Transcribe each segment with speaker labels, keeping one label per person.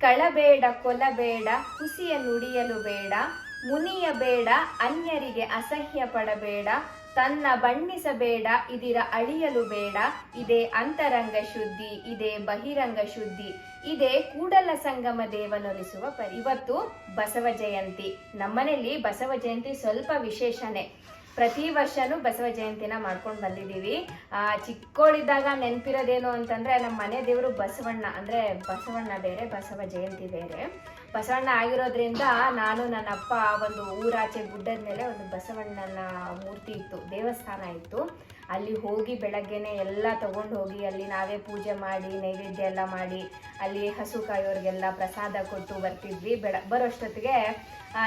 Speaker 1: ಕಳಬೇಡ ಕೊಲಬೇಡ, ಹುಸಿಯ ನುಡಿಯಲು ಬೇಡ, ಮುನಿಯ ಬೇಡ, ಅನ್ಯರಿಗೆ ಅಸಹ್ಯ ಪಡಬೇಡ, ತನ್ನ ಬಣ್ಣಿಸಬೇಡ, ಇದಿರ ಅಳಿಯಲು ಬೇಡ, ಇದೇ ಅಂತರಂಗ ಶುದ್ಧಿ, ಇದೇ ಬಹಿರಂಗ ಶುದ್ಧಿ, ಇದೇ ಕೂಡಲ ಸಂಗಮ ದೇವನೊಲಿಸುವ ಪರಿ. ಇವತ್ತು ಬಸವ ಜಯಂತಿ ನಮ್ಮನೆಯಲ್ಲಿ ಬಸವ ಜಯಂತಿ ಸ್ವಲ್ಪ ವಿಶೇಷನೇ. ಪ್ರತಿ ವರ್ಷನೂ ಬಸವ ಜಯಂತಿನ ಮಾಡ್ಕೊಂಡು ಬಂದಿದ್ದೀವಿ. ಚಿಕ್ಕೋಳಿದ್ದಾಗ ನೆನಪಿರೋದೇನು ಅಂತಂದ್ರೆ ನಮ್ಮ ಮನೆ ದೇವರು ಬಸವಣ್ಣ, ಅಂದ್ರೆ ಬಸವಣ್ಣ ಬೇರೆ, ಬಸವ ಜಯಂತಿ ಬೇರೆ. ಬಸವಣ್ಣ ಆಗಿರೋದ್ರಿಂದ ನಾನು ನನ್ನ ಅಪ್ಪ ಒಂದು ಊರಾಚೆ ಗುಡ್ಡದ ಮೇಲೆ ಒಂದು ಬಸವಣ್ಣನ ಮೂರ್ತಿ ಇತ್ತು, ದೇವಸ್ಥಾನ ಇತ್ತು. ಅಲ್ಲಿ ಹೋಗಿ ಬೆಳಗ್ಗೆನೆ ಎಲ್ಲ ತಗೊಂಡು ಹೋಗಿ ಅಲ್ಲಿ ನಾವೇ ಪೂಜೆ ಮಾಡಿ, ನೈವೇದ್ಯ ಎಲ್ಲ ಮಾಡಿ, ಅಲ್ಲಿ ಹಸು ಕಾಯೋರಿಗೆಲ್ಲ ಪ್ರಸಾದ ಕೊಟ್ಟು ಬರ್ತಿದ್ವಿ. ಬೆಳ, ಬರೋಷ್ಟೊತ್ತಿಗೆ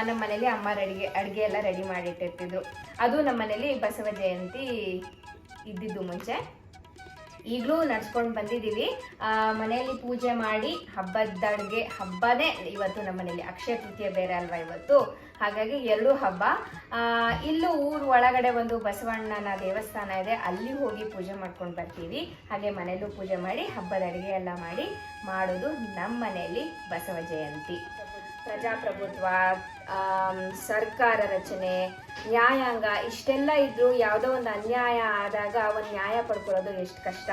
Speaker 1: ನಮ್ಮ ಮನೇಲಿ ಅಮ್ಮ ಅಡಿಗೆ ಅಡುಗೆ ಎಲ್ಲ ರೆಡಿ ಮಾಡಿಟ್ಟಿರ್ತಿದ್ರು ಅದು ನಮ್ಮ ಮನೇಲಿ ಬಸವ ಜಯಂತಿ ಇದ್ದಿದ್ದು ಮುಂಚೆ. ಈಗಲೂ ನಡ್ಸ್ಕೊಂಡು ಬಂದಿದ್ದೀವಿ. ಮನೆಯಲ್ಲಿ ಪೂಜೆ ಮಾಡಿ ಹಬ್ಬದ ಅಡುಗೆ, ಹಬ್ಬನೇ ಇವತ್ತು ನಮ್ಮ ಮನೆಯಲ್ಲಿ ಅಕ್ಷಯ ತೃತೀಯ ಬೇರೆ ಅಲ್ವಾ ಇವತ್ತು? ಹಾಗಾಗಿ ಎರಡೂ ಹಬ್ಬ. ಇಲ್ಲೂ ಊರು ಒಳಗಡೆ ಒಂದು ಬಸವಣ್ಣನ ದೇವಸ್ಥಾನ ಇದೆ. ಅಲ್ಲಿ ಹೋಗಿ ಪೂಜೆ ಮಾಡ್ಕೊಂಡು ಬರ್ತೀವಿ. ಹಾಗೆ ಮನೆಯಲ್ಲೂ ಪೂಜೆ ಮಾಡಿ ಹಬ್ಬದ ಅಡುಗೆ ಎಲ್ಲ ಮಾಡಿ ಮಾಡೋದು ನಮ್ಮ ಮನೆಯಲ್ಲಿ ಬಸವ ಜಯಂತಿ. ಪ್ರಜಾಪ್ರಭುತ್ವ ಸರ್ಕಾರ ರಚನೆ, ನ್ಯಾಯಾಂಗ, ಇಷ್ಟೆಲ್ಲ ಇದ್ರೂ ಯಾವುದೋ ಒಂದು ಅನ್ಯಾಯ ಆದಾಗ ಒಂದು ನ್ಯಾಯ ಪಡ್ಕೊಳ್ಳೋದು ಎಷ್ಟು ಕಷ್ಟ.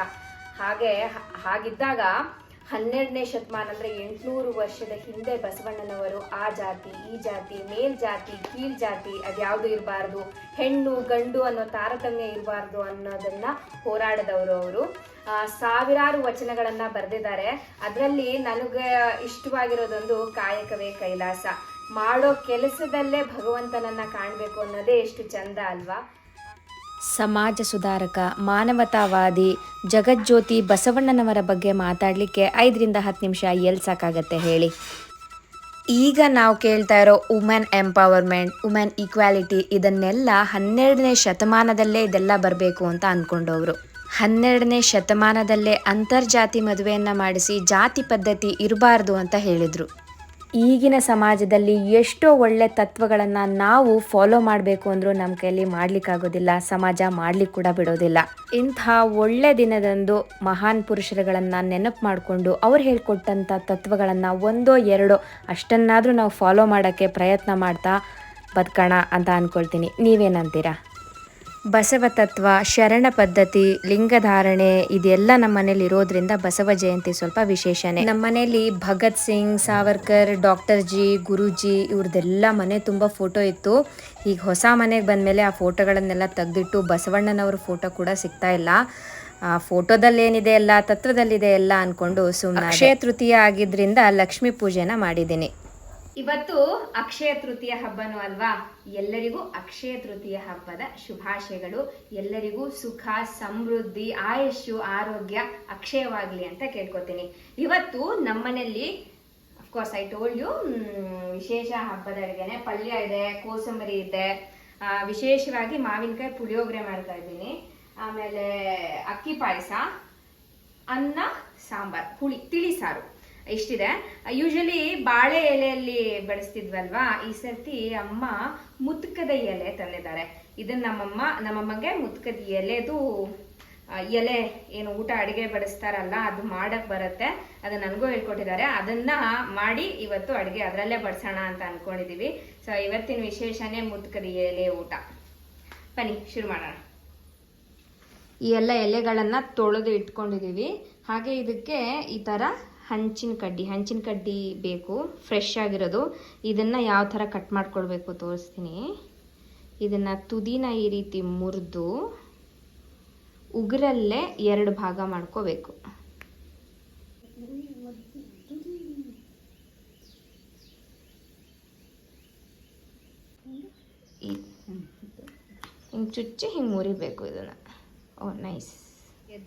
Speaker 1: ಹಾಗೆ, ಹಾಗಿದ್ದಾಗ ಹನ್ನೆರಡನೇ ಶತಮಾನ ಅಂದರೆ ಎಂಟುನೂರು ವರ್ಷದ ಹಿಂದೆ ಬಸವಣ್ಣನವರು ಆ ಜಾತಿ, ಈ ಜಾತಿ, ಮೇಲ್ ಜಾತಿ, ಕೀಳ್ ಜಾತಿ ಅದ್ಯಾವುದು ಇರಬಾರ್ದು? ಹೆಣ್ಣು, ಗಂಡು ಅನ್ನೋ ತಾರತಮ್ಯ ಇರಬಾರ್ದು ಅನ್ನೋದನ್ನ ಹೋರಾಡಿದವರು ಅವರು. ಸಾವಿರಾರು ವಚನಗಳನ್ನು ಬರೆದಿದ್ದಾರೆ. ಅದರಲ್ಲಿ ನನಗೆ ಇಷ್ಟವಾಗಿರೋದೊಂದು ಕಾಯಕವೇ ಕೈಲಾಸ. ಮಾಡೋ ಕೆಲಸದಲ್ಲೇ ಭಗವಂತನನ್ನ ಕಾಣಬೇಕು ಅನ್ನೋದೇ ಎಷ್ಟು ಚಂದ ಅಲ್ವಾ?
Speaker 2: ಸಮಾಜ ಸುಧಾರಕ, ಮಾನವತಾವಾದಿ ಜಗಜ್ಯೋತಿ ಬಸವಣ್ಣನವರ ಬಗ್ಗೆ ಮಾತಾಡಲಿಕ್ಕೆ ಐದರಿಂದ ಹತ್ತು ನಿಮಿಷ ಎಲ್ಲಿ ಸಾಕಾಗತ್ತೆ ಹೇಳಿ. ಈಗ ನಾವು ಕೇಳ್ತಾ ಇರೋ ವುಮೆನ್ ಎಂಪವರ್ಮೆಂಟ್, ವುಮೆನ್ ಈಕ್ವಾಲಿಟಿ ಇದನ್ನೆಲ್ಲ ಹನ್ನೆರಡನೇ ಶತಮಾನದಲ್ಲೇ ಇದೆಲ್ಲ ಬರಬೇಕು ಅಂತ ಅಂದ್ಕೊಂಡವರು ಹನ್ನೆರಡನೇ ಶತಮಾನದಲ್ಲೇ ಅಂತರ್ಜಾತಿ ಮದುವೆಯನ್ನು ಮಾಡಿಸಿ ಜಾತಿ ಪದ್ಧತಿ ಇರಬಾರ್ದು ಅಂತ ಹೇಳಿದರು. ಈಗಿನ ಸಮಾಜದಲ್ಲಿ ಎಷ್ಟೋ ಒಳ್ಳೆ ತತ್ವಗಳನ್ನು ನಾವು ಫಾಲೋ ಮಾಡಬೇಕು ಅಂದರೂ ನಮ್ಮ ಕೈಯಲ್ಲಿ ಮಾಡಲಿಕ್ಕಾಗೋದಿಲ್ಲ, ಸಮಾಜ ಮಾಡ್ಲಿಕ್ಕೆ ಕೂಡ ಬಿಡೋದಿಲ್ಲ. ಇಂಥ ಒಳ್ಳೆ ದಿನದಂದು ಮಹಾನ್ ಪುರುಷರುಗಳನ್ನು ನೆನಪು ಮಾಡಿಕೊಂಡು ಅವ್ರು ಹೇಳ್ಕೊಟ್ಟಂಥ ತತ್ವಗಳನ್ನು ಒಂದೋ ಎರಡೋ ಅಷ್ಟನ್ನಾದರೂ ನಾವು ಫಾಲೋ ಮಾಡೋಕ್ಕೆ ಪ್ರಯತ್ನ ಮಾಡ್ತಾ ಬದುಕೋಣ ಅಂತ ಅಂದ್ಕೊಳ್ತೀನಿ ನೀವೇನಂತೀರಾ? ಬಸವ ತತ್ವ ಶರಣ ಪದ್ಧತಿ, ಲಿಂಗಧಾರಣೆ ಇದೆಲ್ಲ ನಮ್ಮ ಮನೇಲಿ ಇರೋದ್ರಿಂದ ಬಸವ ಜಯಂತಿ ಸ್ವಲ್ಪ ವಿಶೇಷನೇ. ನಮ್ಮ ಮನೇಲಿ ಭಗತ್ ಸಿಂಗ್, ಸಾವರ್ಕರ್, ಡಾಕ್ಟರ್ ಜಿ, ಗುರುಜಿ ಇವ್ರದ್ದೆಲ್ಲ ಮನೆ ತುಂಬ ಫೋಟೋ ಇತ್ತು. ಈಗ ಹೊಸ ಮನೆಗೆ ಬಂದಮೇಲೆ ಆ ಫೋಟೋಗಳನ್ನೆಲ್ಲ ತೆಗೆದಿಟ್ಟು ಬಸವಣ್ಣನವ್ರ ಫೋಟೋ ಕೂಡ ಸಿಗ್ತಾ ಇಲ್ಲ. ಆ ಫೋಟೋದಲ್ಲಿ ಏನಿದೆ ಎಲ್ಲ, ತತ್ವದಲ್ಲಿದೆ ಎಲ್ಲ ಅನ್ಕೊಂಡು ಸುಮ್ಮನೆ ಅಕ್ಷಯ ತೃತೀಯ ಆಗಿದ್ರಿಂದ ಲಕ್ಷ್ಮೀ ಪೂಜೆನ ಮಾಡಿದ್ದೀನಿ.
Speaker 1: ಇವತ್ತು ಅಕ್ಷಯ ತೃತೀಯ ಹಬ್ಬನೂ ಅಲ್ವಾ? ಎಲ್ಲರಿಗೂ ಅಕ್ಷಯ ತೃತೀಯ ಹಬ್ಬದ ಶುಭಾಶಯಗಳು. ಎಲ್ಲರಿಗೂ ಸುಖ, ಸಮೃದ್ಧಿ, ಆಯಸ್ಸು, ಆರೋಗ್ಯ ಅಕ್ಷಯವಾಗ್ಲಿ ಅಂತ ಕೇಳ್ಕೊತೀನಿ. ಇವತ್ತು ನಮ್ಮನೆಯಲ್ಲಿ ಅಫ್ಕೋರ್ಸ್ ಐ ಟೋಲ್ಡ್ ಯು ವಿಶೇಷ ಹಬ್ಬದ ಅಡುಗೆನೆ ಪಲ್ಯ ಇದೆ, ಕೋಸಂಬರಿ ಇದೆ. ವಿಶೇಷವಾಗಿ ಮಾವಿನಕಾಯಿ ಪುಳಿಯೋಗರೆ ಮಾಡ್ತಾ ಇದ್ದೀನಿ. ಆಮೇಲೆ ಅಕ್ಕಿ ಪಾಯಸ, ಅನ್ನ, ಸಾಂಬಾರ್, ಹುಳಿ, ತಿಳಿ ಸಾರು. ಇಷ್ಟಿದೆ. ಯೂಶಲಿ ಬಾಳೆ ಎಲೆಯಲ್ಲಿ ಬಡಿಸ್ತಿದ್ವಲ್ವಾ ಈ ಸರ್ತಿ ಅಮ್ಮ ಮುತ್ಕದ ಎಲೆ ತಂದಿದ್ದಾರೆ. ಇದನ್ನ ನಮ್ಮಮ್ಮ, ನಮ್ಮಮ್ಮಗೆ ಮುತ್ಕದ ಎಲೆದು ಎಲೆ ಏನು ಊಟ ಅಡಿಗೆ ಬಡಿಸ್ತಾರಲ್ಲ, ಅದು ಮಾಡಕ್ ಬರುತ್ತೆ. ಅದು ನನಗೂ ಹೇಳ್ಕೊಟ್ಟಿದ್ದಾರೆ. ಅದನ್ನ ಮಾಡಿ ಇವತ್ತು ಅಡಿಗೆ ಅದರಲ್ಲೇ ಬಡಿಸೋಣ ಅಂತ ಅನ್ಕೊಂಡಿದೀವಿ. ಸೊ ಇವತ್ತಿನ ವಿಶೇಷನೇ ಮುತ್ಕದ ಎಲೆ ಊಟ. ಬನ್ನಿ, ಶುರು ಮಾಡೋಣ. ಈ ಎಲ್ಲ ಎಲೆಗಳನ್ನು ತೊಳೆದು ಇಟ್ಕೊಂಡಿದ್ದೀವಿ ಹಾಗೆ ಇದಕ್ಕೆ ಈ ಥರ ಹಂಚಿನ ಕಡ್ಡಿ ಹಂಚಿನ ಕಡ್ಡಿ ಬೇಕು ಫ್ರೆಶ್ ಆಗಿರೋದು. ಇದನ್ನು ಯಾವ ಥರ ಕಟ್ ಮಾಡ್ಕೊಳ್ಬೇಕು ತೋರಿಸ್ತೀನಿ. ಇದನ್ನು ತುದಿನ ಈ ರೀತಿ ಮುರಿದು ಉಗುರಲ್ಲೇ ಎರಡು ಭಾಗ ಮಾಡ್ಕೋಬೇಕು. ಹಿಂಗೆ ಚುಚ್ಚಿ ಹಿಂಗೆ ಮುರಿಬೇಕು ಇದನ್ನು. ಓ ನೈಸ್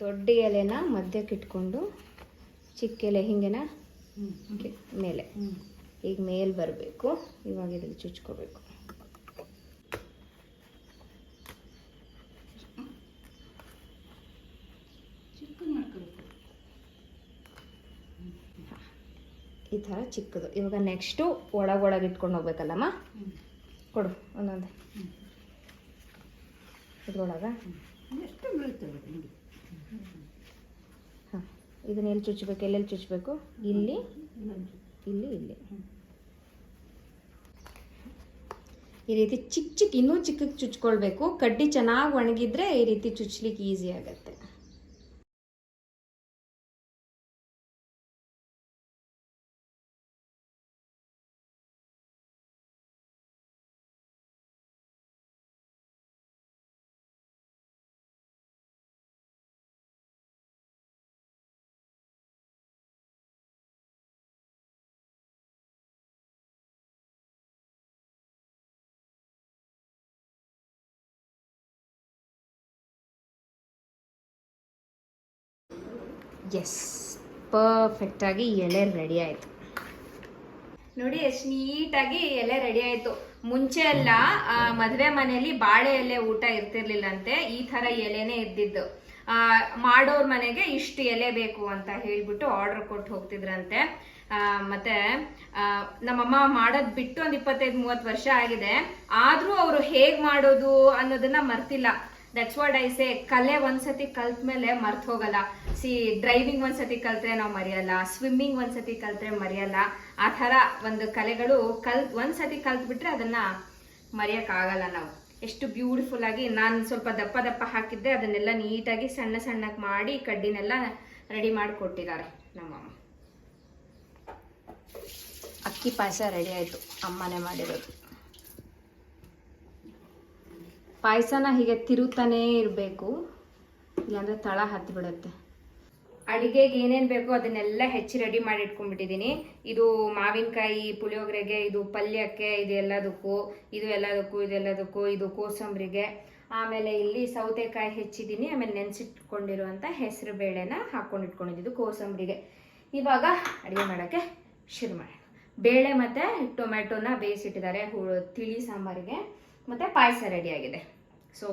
Speaker 1: ದೊಡ್ಡ ಎಲೆನ ಮಧ್ಯಕ್ಕೆ ಇಟ್ಕೊಂಡು ಚಿಕ್ಕ ಎಲೆ ಹಿಂಗೆನಾ ಮೇಲೆ. ಈಗ ಮೇಲೆ ಬರಬೇಕು. ಇವಾಗ ಇದ್ರಲ್ಲಿ ಚುಚ್ಕೋಬೇಕು. ಈ ಥರ ಚಿಕ್ಕದು. ಇವಾಗ ನೆಕ್ಸ್ಟು ಒಳಗೊಳಗೆ ಇಟ್ಕೊಂಡು ಹೋಗ್ಬೇಕಲ್ಲಮ್ಮ? ಕೊಡು ಒಂದೊಂದು. ಇದ್ರೊಳಗ? ಇದನ್ನ ಎಲ್ಲಿ ಚುಚ್ಚಬೇಕು ಎಲ್ಲೆಲ್ಲಿ ಚುಚ್ಚಬೇಕು ಇಲ್ಲಿ ಇಲ್ಲಿ ಇಲ್ಲಿ. ಈ ರೀತಿ ಚಿಕ್ಕ ಚಿಕ್ಕ ಇನ್ನೂ ಚಿಕ್ಕಕ್ಕೆ ಚುಚ್ಕೊಳ್ಬೇಕು. ಕಡ್ಡಿ ಚೆನ್ನಾಗಿ ಒಣಗಿದ್ರೆ ಈ ರೀತಿ ಚುಚ್ಲಿಕ್ಕೆ ಈಸಿ ಆಗುತ್ತೆ. ಎಸ್ ಪರ್ಫೆಕ್ಟಾಗಿ ಎಲೆ ರೆಡಿ ಆಯಿತು. ನೋಡಿ ಎಷ್ಟು ನೀಟಾಗಿ ಎಲೆ ರೆಡಿ ಆಯ್ತು. ಮುಂಚೆ ಎಲ್ಲ ಮದ್ವೆ ಮನೆಯಲ್ಲಿ ಬಾಳೆ ಎಲೆ ಊಟ ಇರ್ತಿರ್ಲಿಲ್ಲಂತೆ ಈ ತರ ಎಲೆನೇ ಇದ್ದಿದ್ದು. ಆ, ಮಾಡೋರ್ ಮನೆಗೆ ಇಷ್ಟು ಎಲೆ ಬೇಕು ಅಂತ ಹೇಳ್ಬಿಟ್ಟು ಆರ್ಡರ್ ಕೊಟ್ಟು ಹೋಗ್ತಿದ್ರಂತೆ. ಆ, ಮತ್ತೆ ನಮ್ಮಮ್ಮ ಮಾಡೋದ್ ಬಿಟ್ಟು ಒಂದ್ ಇಪ್ಪತ್ತೈದು ಮೂವತ್ತು ವರ್ಷ ಆಗಿದೆ. ಆದ್ರೂ ಅವರು ಹೇಗ್ ಮಾಡೋದು ಅನ್ನೋದನ್ನ ಮರ್ತಿಲ್ಲ. ದಟ್ಸ್ ವಾಟ್ ಐ ಸೇ ಕಲೆ ಒಂದ್ಸತಿ ಕಲ್ತ ಮೇಲೆ ಮರ್ತ್ ಹೋಗಲ್ಲ ಸಿ ಡ್ರೈವಿಂಗ್ ಒಂದ್ಸತಿ ಕಲ್ತ್ರೆ ನಾವು ಮರೆಯಲ್ಲ. ಸ್ವಿಮ್ಮಿಂಗ್ ಒಂದ್ಸತಿ ಕಲ್ತ್ರೆ ಮರೆಯಲ್ಲ. ಆ ಥರ ಒಂದು ಕಲೆಗಳು ಕಲ್, ಒಂದ್ಸತಿ ಕಲ್ತ್ ಬಿಟ್ರೆ ಅದನ್ನ ಮರೆಯೋಕ್ಕಾಗಲ್ಲ ನಾವು. ಎಷ್ಟು ಬ್ಯೂಟಿಫುಲ್ ಆಗಿ ನಾನು ಸ್ವಲ್ಪ ದಪ್ಪ ದಪ್ಪ ಹಾಕಿದ್ದೆ, ಅದನ್ನೆಲ್ಲ ನೀಟಾಗಿ ಸಣ್ಣ ಸಣ್ಣಕ್ಕೆ ಮಾಡಿ ಕಡ್ಡಿನೆಲ್ಲ ರೆಡಿ ಮಾಡಿಕೊಟ್ಟಿದ್ದಾರೆ ನಮ್ಮಮ್ಮ ಅಕ್ಕಿ ಪಾಯಸ ರೆಡಿ ಆಯಿತು. ಅಮ್ಮನೇ ಮಾಡಿರೋದು. ಪಾಯಸನ ಹೀಗೆ ತಿರುತ್ತಾನೇ ಇರಬೇಕು. ಇಲ್ಲಾಂದ್ರೆ ತಳ ಹತ್ತಿಬಿಡುತ್ತೆ ಅಡಿಗೆಗೆ ಏನೇನು ಬೇಕೋ ಅದನ್ನೆಲ್ಲ ಹೆಚ್ಚಿ ರೆಡಿ ಮಾಡಿ ಇಟ್ಕೊಂಡ್ಬಿಟ್ಟಿದ್ದೀನಿ ಇದು ಮಾವಿನಕಾಯಿ, ಪುಳಿಯೋಗರೆಗೆ, ಇದು ಪಲ್ಯಕ್ಕೆ, ಇದು ಎಲ್ಲದಕ್ಕೂ ಇದು ಎಲ್ಲದಕ್ಕೂ ಇದೆಲ್ಲದಕ್ಕೂ ಇದು ಕೋಸಂಬರಿಗೆ. ಆಮೇಲೆ ಇಲ್ಲಿ ಸೌತೆಕಾಯಿ ಹೆಚ್ಚಿದ್ದೀನಿ, ಆಮೇಲೆ ನೆನೆಸಿಟ್ಕೊಂಡಿರುವಂಥ ಹೆಸರು ಬೇಳೆನ ಹಾಕೊಂಡು ಇಟ್ಕೊಂಡಿದ್ದು ಕೋಸಂಬರಿಗೆ. ಇವಾಗ ಅಡುಗೆ ಮಾಡೋಕ್ಕೆ ಶುರು ಮಾಡೋಣ. ಬೇಳೆ ಮತ್ತು ಟೊಮ್ಯಾಟೊನ ಬೇಯಿಸಿಟ್ಟಿದ್ದಾರೆ, ಹು- ತಿಳಿ ಸಾಂಬಾರಿಗೆ. ಮತ್ತು ಪಾಯಸ ರೆಡಿ ಆಗಿದೆ. ಸೊ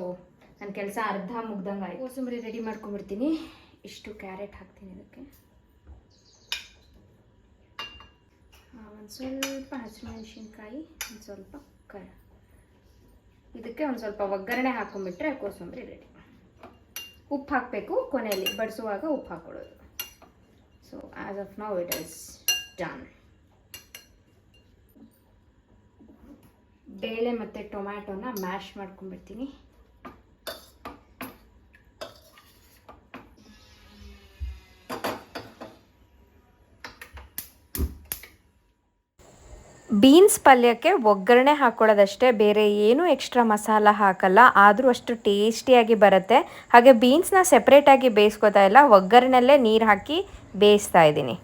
Speaker 1: ನನ್ನ ಕೆಲಸ ಅರ್ಧ ಮುಗ್ದಂಗೆ ಆಯ್ತು. ಕೋಸಂಬರಿ ರೆಡಿ ಮಾಡ್ಕೊಂಬಿಡ್ತೀನಿ ಇಷ್ಟು ಕ್ಯಾರೆಟ್ ಹಾಕ್ತೀನಿ ಇದಕ್ಕೆ. ಒಂದು ಸ್ವಲ್ಪ ಹಸಿಮೆಣಸಿನ್ಕಾಯಿ, ಒಂದು ಸ್ವಲ್ಪ ಕರ. ಇದಕ್ಕೆ ಒಂದು ಸ್ವಲ್ಪ ಒಗ್ಗರಣೆ ಹಾಕೊಂಡ್ಬಿಟ್ರೆ ಕೋಸಂಬರಿ ರೆಡಿ ಉಪ್ಪು ಹಾಕಬೇಕು ಕೊನೆಯಲ್ಲಿ. ಬಡಿಸುವಾಗ ಉಪ್ಪು ಹಾಕೊಳ್ಳೋದು. So as of now it is done ಬೇಳೆ ಮತ್ತು ಟೊಮ್ಯಾಟೋನ ಮ್ಯಾಶ್ ಮಾಡ್ಕೊಂಡ್ಬಿಡ್ತೀನಿ. ಬೀನ್ಸ್ ಪಲ್ಯಕ್ಕೆ ಒಗ್ಗರಣೆ ಹಾಕ್ಕೊಳ್ಳೋದಷ್ಟೇ ಬೇರೆ ಏನೂ ಎಕ್ಸ್ಟ್ರಾ ಮಸಾಲ ಹಾಕಲ್ಲ, ಆದರೂ ಅಷ್ಟು ಟೇಸ್ಟಿಯಾಗಿ ಬರುತ್ತೆ. ಹಾಗೆ ಬೀನ್ಸ್ನ ಸೆಪ್ರೇಟಾಗಿ ಬೇಯಿಸ್ಕೊತಾ ಇಲ್ಲ ಒಗ್ಗರಣೆಲ್ಲೇ ನೀರು ಹಾಕಿ ಬೇಯಿಸ್ತಾ ಇದ್ದೀನಿ.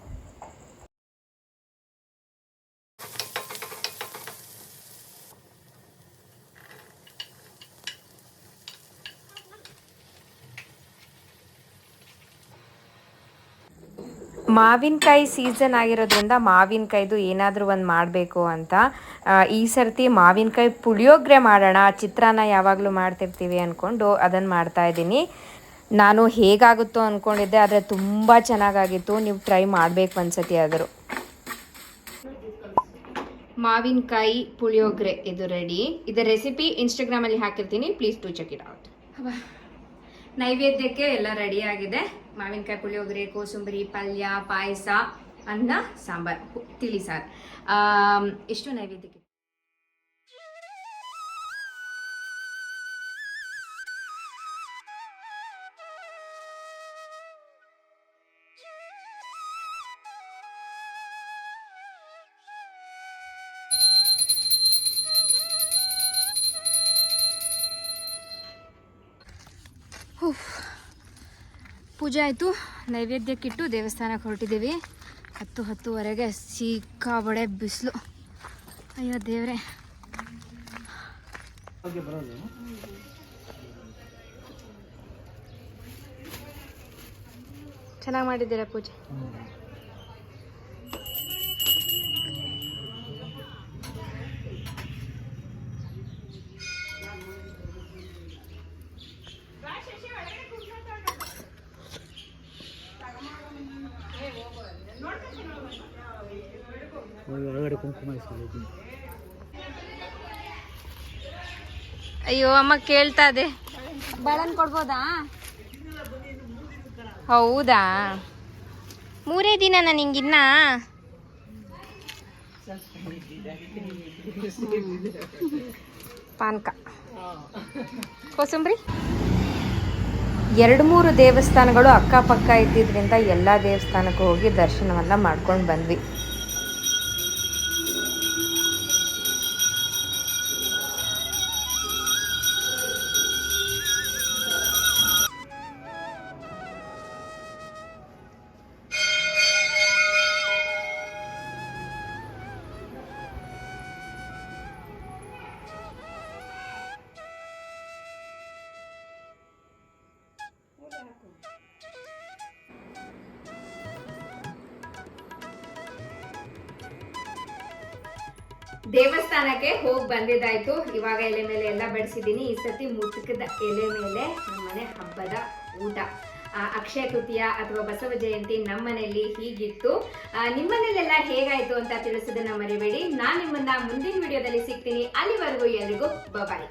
Speaker 1: ಮಾವಿನಕಾಯಿ ಸೀಸನ್ ಆಗಿರೋದ್ರಿಂದ ಮಾವಿನಕಾಯ್ದು ಏನಾದರೂ ಒಂದು ಮಾಡಬೇಕು ಅಂತ ಈ ಸರ್ತಿ ಮಾವಿನಕಾಯಿ ಪುಳಿಯೋಗರೆ ಮಾಡೋಣ ಚಿತ್ರಾನ್ನ ಯಾವಾಗಲೂ ಮಾಡ್ತಿರ್ತೀವಿ ಅಂದ್ಕೊಂಡು ಅದನ್ನು ಮಾಡ್ತಾ ಇದ್ದೀನಿ. ನಾನು ಹೇಗಾಗುತ್ತೋ ಅಂದ್ಕೊಂಡಿದ್ದೆ ಆದರೆ ತುಂಬ ಚೆನ್ನಾಗಾಗಿತ್ತು. ನೀವು ಟ್ರೈ ಮಾಡಬೇಕು ಒಂದ್ಸತಿ ಆದರೂ ಮಾವಿನಕಾಯಿ ಪುಳಿಯೋಗರೆ ಇದು ರೆಡಿ ಇದರ ರೆಸಿಪಿ ಇನ್ಸ್ಟಾಗ್ರಾಮಲ್ಲಿ ಹಾಕಿರ್ತೀನಿ. Please to check it out ನೈವೇದ್ಯಕ್ಕೆ ಎಲ್ಲ ರೆಡಿಯಾಗಿದೆ ಆಗಿದೆ. ಮಾವಿನಕಾಯಿ ಪುಳಿಯೋಗರೆ ಕೋಸಂಬರಿ ಪಲ್ಯ ಪಾಯಸ ಅನ್ನ ಸಾಂಬಾರ್ ಹು- ತಿಳಿ ಸಾರು. ಆಮ್, ಇಷ್ಟು ನೈವೇದ್ಯಕ್ಕೆ. ಪೂಜೆ ಆಯಿತು. ನೈವೇದ್ಯಕ್ಕಿಟ್ಟು ದೇವಸ್ಥಾನಕ್ಕೆ ಹೊರಟಿದ್ದೀವಿ. ಹತ್ತು ಹತ್ತುವರೆಗೆ ಸಿಕ್ಕಾಬಡೆ ಬಿಸಿಲು. ಅಯ್ಯೋ ದೇವ್ರೆ. ಚೆನ್ನಾಗಿ ಮಾಡಿದ್ದೀರಾ ಪೂಜೆ?
Speaker 3: ಒಳಗಡೆ ಕುಂಕುಮ ಇಸ್ಕೊಳ್ಳಿ
Speaker 1: ಅಯ್ಯೋ ಅಮ್ಮ ಕೇಳ್ತಾ ಇದೆ. ಬಳನ್ ಕೊಡ್ಬೋದಾ? ಹೌದಾ? ಮೂರೇ ದಿನ ನಿಂಗಿನ್ನ
Speaker 4: ಪಾನಕ. ಕೋಸಂಬರಿ? ಎರಡು ಮೂರು ದೇವಸ್ಥಾನಗಳು ಅಕ್ಕಪಕ್ಕ ಇದ್ದಿದ್ರಿಂದ ಎಲ್ಲ ದೇವಸ್ಥಾನಕ್ಕೂ ಹೋಗಿ ದರ್ಶನವನ್ನ ಮಾಡ್ಕೊಂಡು ಬಂದ್ವಿ.
Speaker 1: ದೇವಸ್ಥಾನಕ್ಕೆ ಹೋಗಿ ಬಂದಿದ್ದಾಯ್ತು. ಇವಾಗ ಎಲೆ ಮೇಲೆ ಎಲ್ಲ ಬಡಿಸಿದ್ದೀನಿ. ಈ ಸತಿ ಮುಟುಕದ ಎಲೆ ಮೇಲೆ ನಮ್ಮನೆ ಹಬ್ಬದ ಊಟ. ಅಕ್ಷಯ ತೃತೀಯ ಅಥವಾ ಬಸವ ಜಯಂತಿ ನಮ್ಮನೆಯಲ್ಲಿ ಹೀಗಿತ್ತು. ನಿಮ್ಮನೇಲೆಲ್ಲ ಹೇಗಾಯ್ತು ಅಂತ ತಿಳಿಸೋದನ್ನ ಮರಿಬೇಡಿ. ನಾನು ನಿಮ್ಮನ್ನ ಮುಂದಿನ ವಿಡಿಯೋದಲ್ಲಿ ಸಿಗ್ತೀನಿ. ಅಲ್ಲಿವರೆಗೂ ಎಲ್ರಿಗೂ ಬಾಯ್